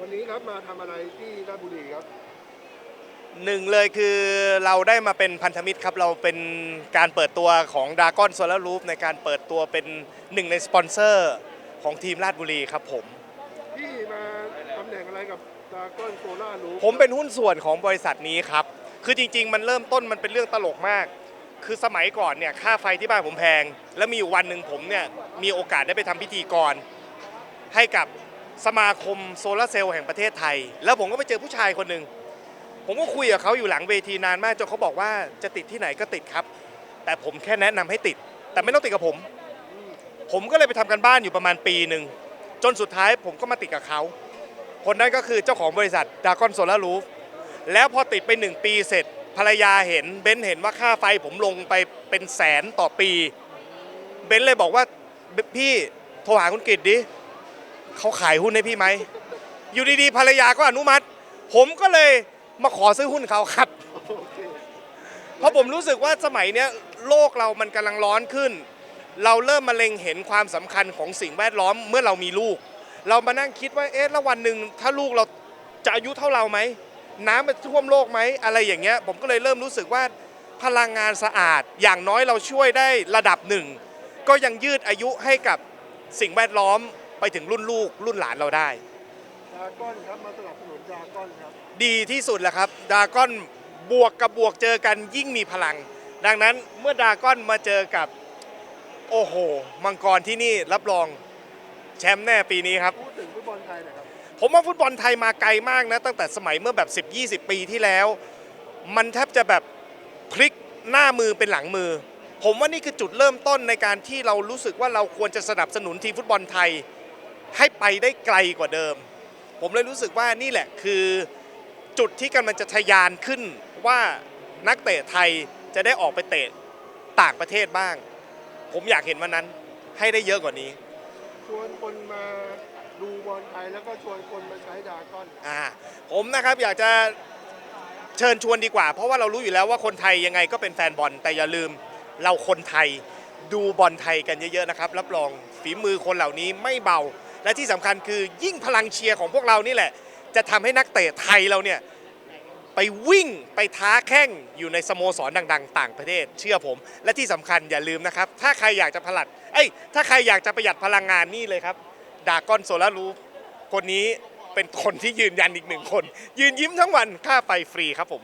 วันนี้ครับมาทำอะไรที่ราชบุรีครับ หนึ่งเลยคือเราได้มาเป็นพันธมิตรครับ เราเป็นการเปิดตัวของด r a ก้อนโซลารูฟในการเปิดตัวเป็นหนึ่งในสปอนเซอร์ของทีมราชบุรีครับผม พี่มาตำแหน่งอะไรกับดาก้อนโซล่ารูผมเป็นหุ้นส่วนของบริษัทนี้ครับ คือจริง ๆ มันเริ่มต้นมันเป็นเรื่องตลกมาก คือสมัยก่อนเนี่ยค่าไฟที่บ้านผมแพง แล้วมีอยู่วันหนึ่งผมเนี่ยมีโอกาสได้ไปทำพิธีกร ให้กับ สมาคมโซลาร์เซลล์แห่งประเทศไทย แล้วผมก็ไปเจอผู้ชายคนหนึ่งผมก็คุยกับเขาอยู่หลังเวทีนานมากจนเขาบอกว่าจะติดที่ไหนก็ติดครับ แต่ผมแค่แนะนำให้ติด แต่ไม่ต้องติดกับผม ผมก็เลยไปทำกันบ้านอยู่ประมาณปีหนึ่งจนสุดท้ายผมก็มาติดกับเขา คนนั้นก็คือเจ้าของบริษัทดากอนโซลารูฟแล้วพอติดไป1ปีเสร็จภรรยาเห็นเบนเห็นว่าค่าไฟผมลงไปเป็นแสนต่อปี เบนเลยบอกว่าพี่โทรหาคุณกิตดิ เขาขายหุ้นให้พี่ไหม อยู่ดีๆภรรยาก็อนุมัติ ผมก็เลยมาขอซื้อหุ้นเขาครับเคเพราะผมรู้สึกว่าสมัยเนี้ยโลกเรามันกำลังร้อนขึ้น เราเริ่มมาเล็งเห็นความสำคัญของสิ่งแวดล้อมเมื่อเรามีลูก เรามานั่งคิดว่าเอ๊ะแล้ววันหนึ่งถ้าลูกเราจะอายุเท่าเราไหม น้ำมันท่วมโลกไหมอะไรอย่างเงี้ย ผมก็เลยเริ่มรู้สึกว่าพลังงานสะอาดอย่างน้อยเราช่วยได้ระดับหนึ่ง ก็ยังยืดอายุให้กับสิ่งแวดล้อม ไปถึงรุ่นลูกรุ่นหลานเราได้ดาก้อนครับมาสนับสนุนดาก้อนครับ ดีที่สุดแหละครับดากอนบวกกับบวกเจอกันยิ่งมีพลัง ดังนั้นเมื่อดากอนมาเจอกับ โอ้โห มังกรที่นี่รับรองแชมป์แน่ปีนี้ครับ พูดถึงฟุตบอลไทยหน่อยครับ ผมว่าฟุตบอลไทยมาไกลมากนะ ตั้งแต่สมัยเมื่อแบบ 10-20 ปีที่แล้ว มันแทบจะแบบพลิกหน้ามือเป็นหลังมือ ผมว่านี่คือจุดเริ่มต้นในการที่เรารู้สึกว่าเราควรจะสนับสนุนทีมฟุตบอลไทย ให้ไปได้ไกลกว่าเดิม ผมเลยรู้สึกว่านี่แหละคือจุดที่กำลังจะทะยานขึ้นว่านักเตะไทยจะได้ออกไปเตะต่างประเทศบ้าง ผมอยากเห็นวันนั้นให้ได้เยอะกว่านี้ชวนคนมาดูบอลไทยแล้วก็ชวนคนมาใช้ดาก้อนอ่าผมนะครับอยากจะเชิญชวนดีกว่า เพราะว่าเรารู้อยู่แล้วว่าคนไทยยังไงก็เป็นแฟนบอลแต่อย่าลืมเราคนไทยดูบอลไทยกันเยอะๆนะครับ รับรองฝีมือคนเหล่านี้ไม่เบา และที่สำคัญคือยิ่งพลังเชียร์ของพวกเรานี่แหละ จะทำให้นักเตะไทยเราเนี่ยไปวิ่งไปท้าแข่งอยู่ในสโมสรดัง ๆ ต่างประเทศ เชื่อผม และที่สำคัญอย่าลืมนะครับ ถ้าใครอยากจะผลัดเอ้ยถ้าใครอยากจะประหยัดพลังงานนี่เลยครับดากอนโซลารูคนนี้เป็นคนที่ยืนยันอีกหนึ่งคน ยืนยิ้มทั้งวันค่าไฟฟรีครับผม